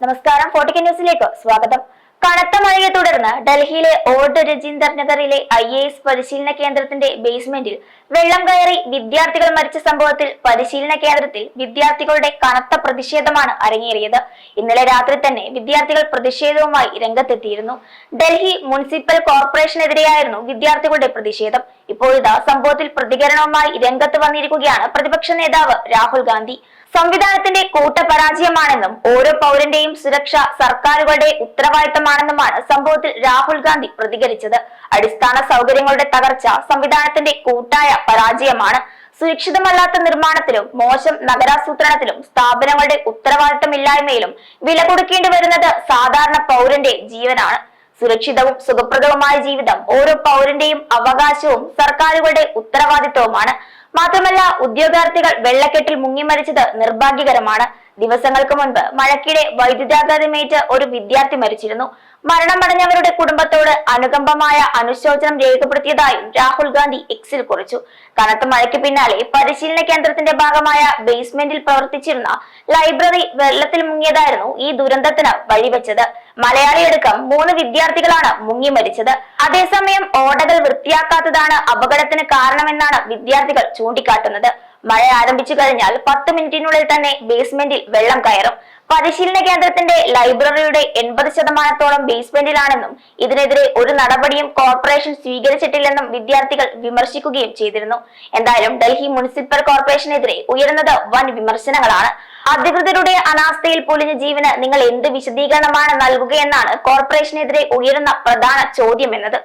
നമസ്കാരം ഫോർട്ടിക്ക ന്യൂസിലേക്ക് സ്വാഗതം. കനത്ത മഴയെ തുടർന്ന് ഡൽഹിയിലെ ഓൾഡ് രജീന്ദർ നഗറിലെ ഐ എ എസ് പരിശീലന കേന്ദ്രത്തിന്റെ ബേസ്മെന്റിൽ വെള്ളം കയറി വിദ്യാർത്ഥികൾ മരിച്ച സംഭവത്തിൽ പരിശീലന കേന്ദ്രത്തിൽ വിദ്യാർത്ഥികളുടെ കനത്ത പ്രതിഷേധമാണ് അരങ്ങേറിയത്. ഇന്നലെ രാത്രി തന്നെ വിദ്യാർത്ഥികൾ പ്രതിഷേധവുമായി രംഗത്തെത്തിയിരുന്നു. ഡൽഹി മുനിസിപ്പൽ കോർപ്പറേഷനെതിരെയായിരുന്നു വിദ്യാർത്ഥികളുടെ പ്രതിഷേധം. ഇപ്പോഴിതാ സംഭവത്തിൽ പ്രതികരണവുമായി രംഗത്ത് വന്നിരിക്കുകയാണ് പ്രതിപക്ഷ നേതാവ് രാഹുൽ ഗാന്ധി. സംവിധാനത്തിന്റെ കൂട്ടപരാജയമാണെന്നും ഓരോ പൗരന്റെയും സുരക്ഷ സർക്കാരുകളുടെ ഉത്തരവാദിത്തമാണെന്നുമാണ് സംഭവത്തിൽ രാഹുൽ ഗാന്ധി പ്രതികരിച്ചത്. അടിസ്ഥാന സൗകര്യങ്ങളുടെ തകർച്ച സംവിധാനത്തിന്റെ കൂട്ടായ പരാജയമാണ്. സുരക്ഷിതമല്ലാത്ത നിർമ്മാണത്തിലും മോശം നഗരാസൂത്രണത്തിലും സ്ഥാപനങ്ങളുടെ ഉത്തരവാദിത്തമില്ലായ്മയിലും വില കൊടുക്കേണ്ടി വരുന്നത് സാധാരണ പൗരന്റെ ജീവനാണ്. സുരക്ഷിതവും സുഖപ്രദവുമായ ജീവിതം ഓരോ പൗരന്റെയും അവകാശവും സർക്കാരുകളുടെ ഉത്തരവാദിത്വവുമാണ്. മാത്രമല്ല ഉദ്യോഗാർത്ഥികൾ വെള്ളക്കെട്ടിൽ മുങ്ങിമരിച്ചത് നിർഭാഗ്യകരമാണ്. ദിവസങ്ങൾക്ക് മുൻപ് മഴക്കിടെ വൈദ്യുതാഘാതമേറ്റ് ഒരു വിദ്യാർത്ഥി മരിച്ചിരുന്നു. മരണമടഞ്ഞവരുടെ കുടുംബത്തോട് അനുകമ്പമായ അനുശോചനം രേഖപ്പെടുത്തിയതായി രാഹുൽ ഗാന്ധി എക്സിൽ കുറിച്ചു. കനത്ത മഴയ്ക്ക് പിന്നാലെ പരിശീലന കേന്ദ്രത്തിന്റെ ഭാഗമായ ബേസ്മെന്റിൽ പ്രവർത്തിച്ചിരുന്ന ലൈബ്രറി വെള്ളത്തിൽ മുങ്ങിയതായിരുന്നു ഈ ദുരന്തത്തിന് വഴിവെച്ചത്. മലയാളിയടക്കം മൂന്ന് വിദ്യാർത്ഥികളാണ് മുങ്ങി മരിച്ചത്. അതേസമയം ഓടകൾ വൃത്തിയാക്കാത്തതാണ് അപകടത്തിന് കാരണമെന്നാണ് വിദ്യാർത്ഥികൾ ചൂണ്ടിക്കാട്ടുന്നത്. മഴ ആരംഭിച്ചു കഴിഞ്ഞാൽ പത്ത് മിനിറ്റിനുള്ളിൽ തന്നെ ബേസ്മെന്റിൽ വെള്ളം കയറും. പരിശീലന കേന്ദ്രത്തിന്റെ ലൈബ്രറിയുടെ എൺപത് ശതമാനത്തോളം ബേസ്മെന്റിലാണെന്നും ഇതിനെതിരെ ഒരു നടപടിയും കോർപ്പറേഷൻ സ്വീകരിച്ചിട്ടില്ലെന്നും വിദ്യാർത്ഥികൾ വിമർശിക്കുകയും ചെയ്തിരുന്നു. എന്തായാലും ഡൽഹി മുനിസിപ്പൽ കോർപ്പറേഷനെതിരെ ഉയർന്നത് വൻ വിമർശനങ്ങളാണ്. അധികൃതരുടെ അനാസ്ഥയിൽ പൊലിഞ്ഞ ജീവന് നിങ്ങൾ എന്ത് വിശദീകരണമാണ് നൽകുകയെന്നാണ് കോർപ്പറേഷനെതിരെ ഉയരുന്ന പ്രധാന ചോദ്യം എന്നത്